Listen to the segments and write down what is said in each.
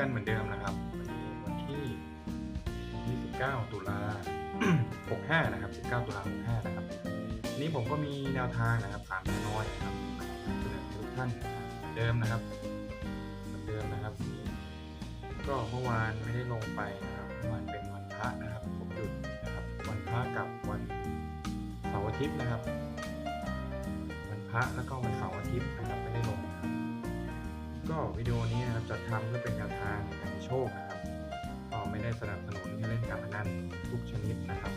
กันเหมือนเดิมนะครับ วันนี้วันที่ 29 ตุลา 65 นะครับ 19 ตุลา 65 นะครับ นี้ผมก็มีแนวทางนะครับสามแนวน้อยนะครับเสนอให้ทุกท่านนะครับเดิมนะครับ เหมือนเดิมนะครับวันนี้ก็เมื่อวานไม่ได้ลงไปนะครับเมื่อวานเป็นวันพระนะครับผมหยุดนะครับ วันพระกับวันเสาร์อาทิตย์นะครับ วันพระแล้วก็วันเสาร์อาทิตย์นะครับไม่ได้ลงนะครับ ก็วิดีโอนี้นะครับจัดทำเพื่อเป็นแนวทางในการโชคนะครับก็ไม่ได้สนับสนุนให้เล่นการพนันทุกชนิดนะครับ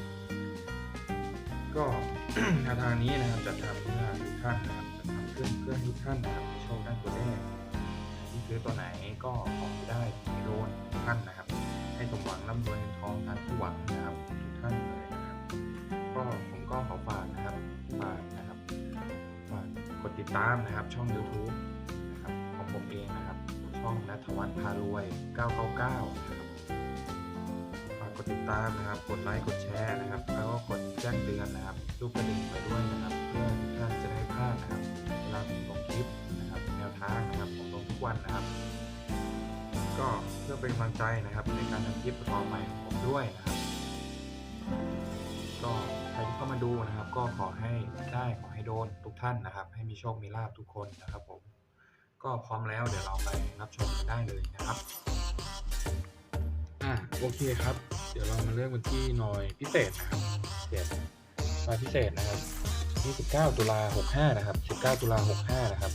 ก็แนวทางนี้นะครับจัดทำเพื่อทุกท่านนะครับจัดทำเพื่อเพื่อทุกท่านนะครับโชคได้ตัวเลขที่ซื้อตัวไหนก็ขอให้ได้ให้โดนท่านนะครับ ให้สมหวังร่ำรวยเงินทองตามที่หวังนะครับทุกท่านเลยนะครับ ก็ผมก็ขอฝากนะครับฝากนะครับฝากกดติดตามนะครับช่อง YouTube นะครับ ผมเองนะครับ ช่องนัทวัฒน์พารวย 999 นะครับฝากกดติดตามนะครับ กดไลค์กดแชร์นะครับ แล้วก็กดแจ้งเตือนนะครับรูปกระดิ่งไปด้วยนะครับ เพื่อทุกท่านจะได้พลาดนะครับเวลาผมลงคลิปนะครับ แนวทางนะครับผมลงทุกวันนะครับ ก็เพื่อเป็นกำลังใจนะครับ ในการทำคลิปต่อไปของผมด้วยนะครับ ก็ใครที่เข้ามาดูนะครับ ก็ขอให้ได้ขอให้โดนทุกท่านนะครับ ให้มีโชคมีลาภทุกคนนะครับผม ก็พร้อมแล้วเดี๋ยวเราไปรับชมกันได้เลยนะครับ อ่าโอเคครับ เดี๋ยวเรามาเริ่มกันที่หน่อยพิเศษนะครับพิเศษหน่อยพิเศษนะครับที่19ตุลา65 นะครับ 19 ตุลา65 นะครับ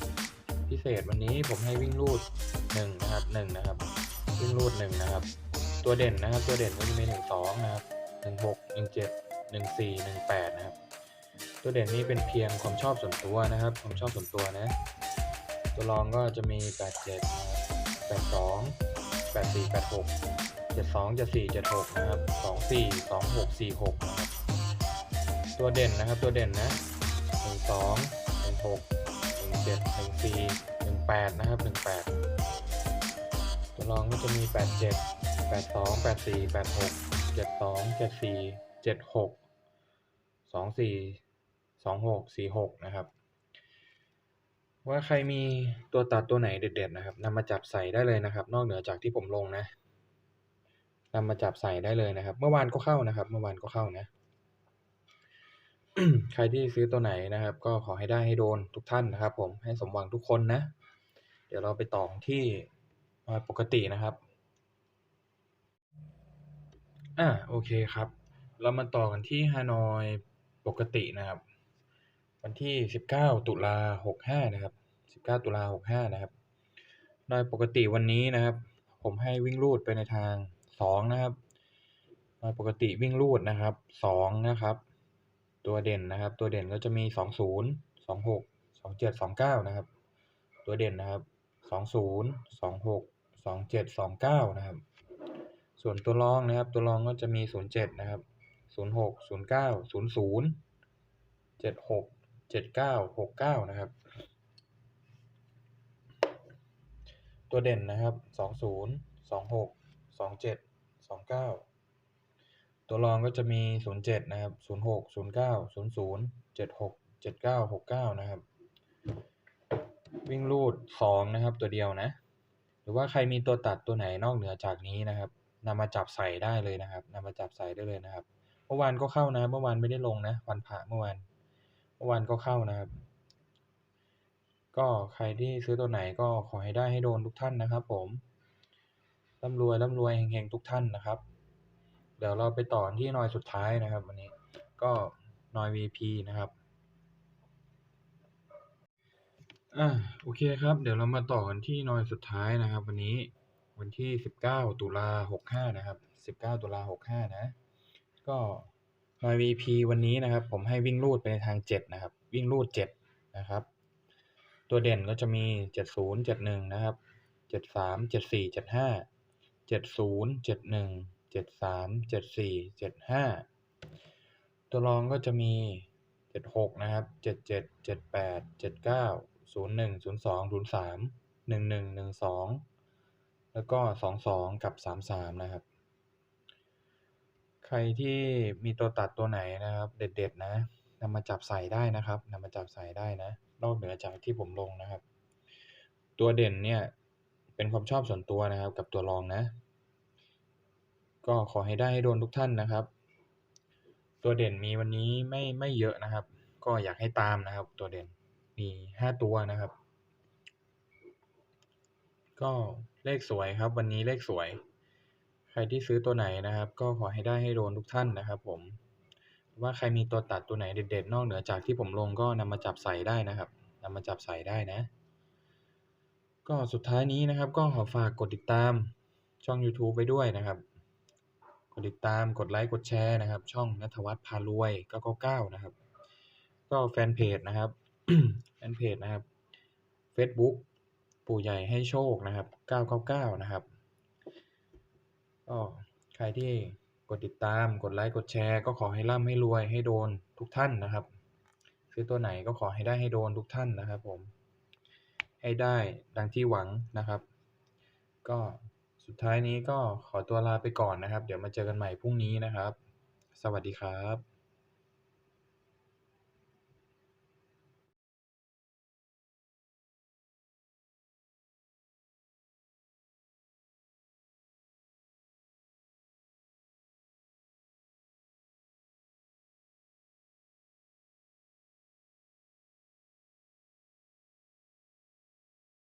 พิเศษวันนี้ผมให้วิ่งรูด1นะครับ1นะครับ วิ่งรูด1นะครับ ตัวเด่นนะครับ ตัวเด่นก็จะมี1 2 นะครับ 1 6 1 7 1 4 1 8 นะครับ ตัวเด่นนี้เป็นเพียงความชอบส่วนตัวนะครับ ความชอบส่วนตัวนะ ตัวรองก็จะมี 87 82 84 86 72 74 76 นะครับ 24 26 46 นะครับ ตัวเด่นนะครับ ตัวเด่นนะ 12 16 17 14 18 นะครับ 18 ตัวรองก็จะมี 87 82 84 86 72 74 76 24 26 46 นะครับ ว่าใครมีตัวตัดตัวไหนเด็ดๆนะครับนำมาจับใส่ได้เลยนะครับ นอกเหนือจากที่ผมลงนะนำมาจับใส่ได้เลยนะครับ เมื่อวานก็เข้านะครับ เมื่อวานก็เข้านะ ใครที่ซื้อตัวไหนนะครับ ก็ขอให้ได้ให้โดนทุกท่านนะครับ ผมให้สมหวังทุกคนนะ เดี๋ยวเราไปต่อที่ปกตินะครับอ่าโอเคครับ เรามาต่อกันที่ฮานอยปกตินะครับ วันที่ 19 ตุลา65 นะครับ 19 ตุลา65 นะครับ โดยปกติวันนี้นะครับ ผมให้วิ่งรูดไปในทาง 2 นะครับ โดยปกติวิ่งรูดนะครับ 2 นะครับ ตัวเด่นนะครับ ตัวเด่นก็จะมี 20 26 27 29 นะครับ ตัวเด่นนะครับ 20 26 27 29 นะครับ ส่วนตัวรองนะครับ ตัวรองก็จะมี 07 นะครับ 06 09 00 76 79 69นะครับ ตัวเด่นนะครับ20 26 27 29ตัวรองก็จะมี 07 นะครับ 06 09 00 76 79 69 นะครับ วิ่งรูด 2 นะครับ ตัวเดียวนะ หรือว่าใครมีตัวตัดตัวไหนนอกเหนือจากนี้นะครับนำมาจับใส่ได้เลยนะครับนำมาจับใส่ได้เลยนะครับ เมื่อวานก็เข้านะ เมื่อวานไม่ได้ลงนะ วันพระเมื่อวาน เมื่อวานก็เข้านะครับ ก็ใครที่ซื้อตัวไหนก็ขอให้ได้ให้โดนทุกท่านนะครับ ผมร่ำรวยร่ำรวยเฮงๆทุกท่านนะครับ เดี๋ยวเราไปต่อที่นอยสุดท้ายนะครับ วันนี้ก็นอย VP นะครับอ่าโอเคครับ เดี๋ยวเรามาต่อกันที่นอยสุดท้ายนะครับ วันนี้วันที่ 19 ตุลา65 นะครับ 19 ตุลา65 นะ ก็ นอย VP วันนี้นะครับ ผมให้วิ่งรูดไปในทาง 7 นะครับ วิ่งรูด 7 นะครับ ตัวเด่นก็จะมี 70 71 นะครับ 73 74 75 70 71 73 74 75 ตัวรองก็จะมี 76 นะครับ 77 78 79 01 02 03 11 12 แล้วก็ 22 กับ 33 นะครับ ใครที่มีตัวตัดตัวไหนนะครับ เด็ด ๆ นะนำมาจับใส่ได้นะครับนำมาจับใส่ได้นะนอกเหนือจากที่ผมลงนะครับ ตัวเด่นเนี่ยเป็นความชอบส่วนตัวนะครับ กับตัวรองนะ ก็ขอให้ได้ให้โดนทุกท่านนะครับ ตัวเด่นมีวันนี้ไม่ไม่เยอะนะครับ ก็อยากให้ตามนะครับ ตัวเด่นมีห้าตัวนะครับ ก็เลขสวยครับ วันนี้เลขสวย รที่ซื้อตัวไหนนะครับ ก็ขอให้ได้ให้โดนทุกท่านนะครับผมว่าใครมีตัวตัดตัวไหนเด็ดๆ นอกเหนือจากที่ผมลงก็นำมาจับใส่ได้นะครับนำมาจับใส่ได้นะ ก็สุดท้ายนี้นะครับก็ขอฝากกดติดตามช่อง YouTube ไว้ด้วยนะครับ กดติดตามกดไลค์กดแชร์นะครับ ช่องนัทวัฒน์พารวย999นะครับ ก็แฟนเพจนะครับแฟนเพจนะครับ Facebook ปู่ใหญ่ให้โชคนะครับ 999 นะครับ ก็ใครที่กดติดตามกดไลค์กดแชร์ ก็ขอให้ร่ำให้รวยให้โดนทุกท่านนะครับ ซื้อตัวไหนก็ขอให้ได้ให้โดนทุกท่านนะครับผม ให้ได้ดังที่หวังนะครับ ก็สุดท้ายนี้ก็ขอตัวลาไปก่อนนะครับ เดี๋ยวมาเจอกันใหม่พรุ่งนี้นะครับ สวัสดีครับ